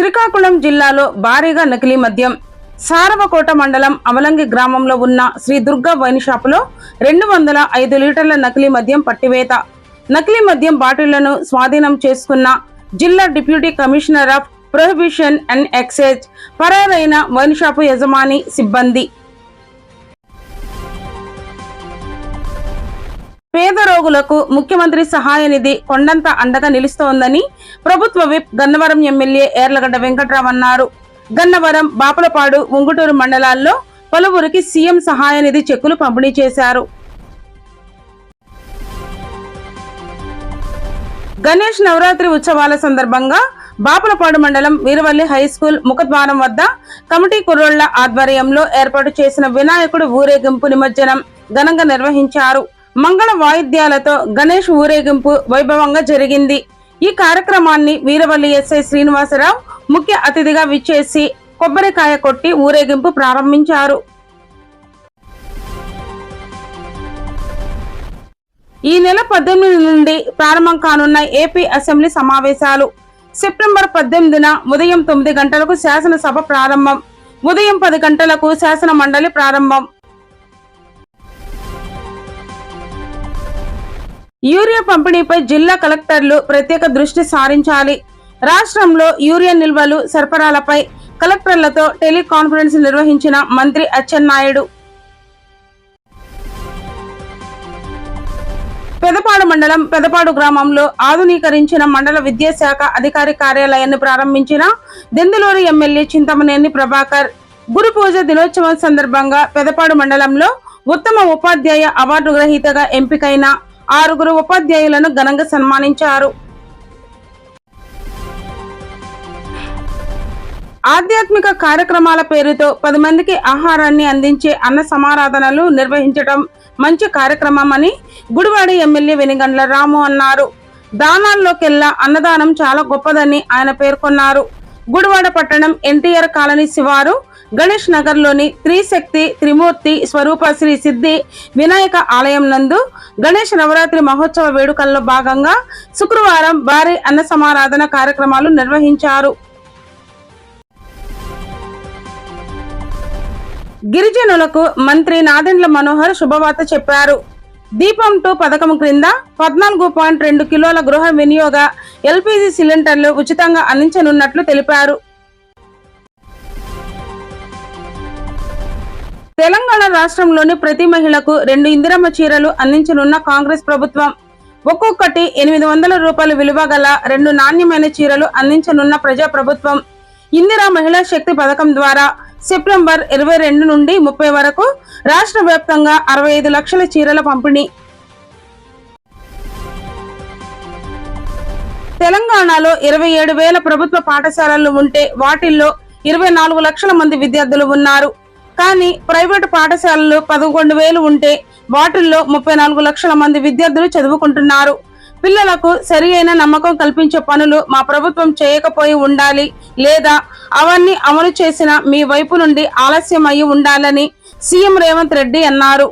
శ్రీకాకుళం జిల్లాలో భారీగా నకిలీ మద్యం సారవకోట మండలం అమలంగి గ్రామంలో ఉన్న శ్రీ దుర్గా వైన్ షాపులో రెండు వందల ఐదు లీటర్ల నకిలీ మద్యం పట్టివేత. నకిలీ మద్యం బాటిళ్ళను స్వాధీనం చేసుకున్న జిల్లా deputy commissioner of prohibition and excise పరారైన wine shop యజమాని సిబ్బంది. పేద ముఖ్యమంత్రి సహాయ నిధి కొండంత అండగా నిలుస్తోందని ప్రభుత్వ విప్ గన్నవరం ఎమ్మెల్యే ఏర్లగడ్డ వెంకట్రావు అన్నారు. గన్నవరం బాపలపాడు ఉంగుటూరు మండలాల్లో పలువురికి సీఎం సహాయ నిధి చెక్కులు పంపిణీ చేశారు. గణేష్ నవరాత్రి ఉత్సవాల సందర్భంగా బాపులపాడు మండలం వీరవల్లి హై స్కూల్ ముఖద్వారం వద్ద కమిటీ కుర్రోళ్ళ ఆధ్వర్యంలో ఏర్పాటు చేసిన వినాయకుడు ఊరేగింపు నిమజ్జనం ఘనంగా నిర్వహించారు. మంగళ వాయిద్యాలతో గణేష్ ఊరేగింపు వైభవంగా జరిగింది. ఈ కార్యక్రమాన్ని వీరవల్లి ఎస్ఐ శ్రీనివాసరావు ముఖ్య అతిథిగా విచ్చేసి కొబ్బరికాయ కొట్టి ఊరేగింపు ప్రారంభించారు. ఈ నెల పద్దెనిమిది నుండి ప్రారంభం కానున్న ఏపీ అసెంబ్లీ సమావేశాలు. సెప్టెంబర్ పద్దెనిమిదిన ఉదయం తొమ్మిది గంటలకు శాసనసభ ప్రారంభం. ఉదయం పది గంటలకు శాసన మండలి ప్రారంభం. యూరియా పంపిణీపై జిల్లా కలెక్టర్లు ప్రత్యేక దృష్టి సారించాలి. రాష్ట్రంలో యూరియా నిల్వలు సరఫరాలపై కలెక్టర్లతో టెలికాన్ఫరెన్స్ నిర్వహించిన మంత్రి అచ్చెన్నాయుడు పెదపాడు మండలం పెదపాడు గ్రామంలో ఆధునీకరించిన మండల విద్యాశాఖ అధికారి కార్యాలయాన్ని ప్రారంభించిన దెందులూరు ఎమ్మెల్యే చింతమనేని ప్రభాకర్ గురు పూజ దినోత్సవం సందర్భంగా పెదపాడు మండలంలో ఉత్తమ ఉపాధ్యాయ అవార్డు గ్రహీతగా ఎంపికైన ఆరుగురు ఉపాధ్యాయులను ఘనంగా సన్మానించారు. ఆధ్యాత్మిక కార్యక్రమాల పేరుతో పది మందికి ఆహారాన్ని అందించే అన్న సమారాధనలు నిర్వహించడం మంచి కార్యక్రమం అని గుడివాడ ఎమ్మెల్యే వెనిగండ్ల రాము అన్నారు. దానాల్లోకెల్లా అన్నదానం చాలా గొప్పదని ఆయన పేర్కొన్నారు. గుడివాడ పట్టణం ఎన్టీఆర్ కాలనీ శివారు. గణేష్ నగర్లోని త్రిశక్తి త్రిమూర్తి స్వరూప శ్రీ సిద్ధి వినాయక ఆలయం నందు గణేష్ నవరాత్రి మహోత్సవ వేడుకల్లో భాగంగా శుక్రవారం భారీ అన్న సమారాధన కార్యక్రమాలు నిర్వహించారు. గిరిజనులకు మంత్రి నాదెండ్ల మనోహర్ శుభవార్త చెప్పారు. దీపం టూ పథకం క్రింద పద్నాలుగు పాయింట్ రెండు కిలోల గృహ వినియోగ ఎల్పిజి సిలిండర్లు ఉచితంగా అందించనున్నట్లు తెలిపారు. తెలంగాణ రాష్ట్రంలోని ప్రతి మహిళకు రెండు ఇందిరమ్మ చీరలు అందించనున్న కాంగ్రెస్ ప్రభుత్వం. ఒక్కొక్కటి ఎనిమిది వందల రూపాయల విలువ గల రెండు నాణ్యమైన చీరలు అందించనున్న ప్రజా ప్రభుత్వం ఇందిరా మహిళా శక్తి పథకం ద్వారా సెప్టెంబర్ ఇరవై రెండు నుండి ముప్పై వరకు రాష్ట్ర వ్యాప్తంగా అరవై ఐదు లక్షల చీరల పంపిణీ. తెలంగాణలో ఇరవై ఏడు వేల ప్రభుత్వ పాఠశాలలు ఉంటే వాటిల్లో ఇరవై నాలుగు లక్షల మంది విద్యార్థులు ఉన్నారు. కానీ ప్రైవేటు పాఠశాలలు పదకొండు వేలు ఉంటే వాటిల్లో ముప్పై నాలుగు లక్షల మంది విద్యార్థులు చదువుకుంటున్నారు. పిల్లలకు సరియైన నమ్మకం కల్పించే పనులు మా ప్రభుత్వం చేయకపోయి ఉండాలి లేదా అవన్నీ అమలు చేసిన మీ వైపు నుండి ఆలస్యం అయి ఉండాలని సీఎం రేవంత్ రెడ్డి అన్నారు.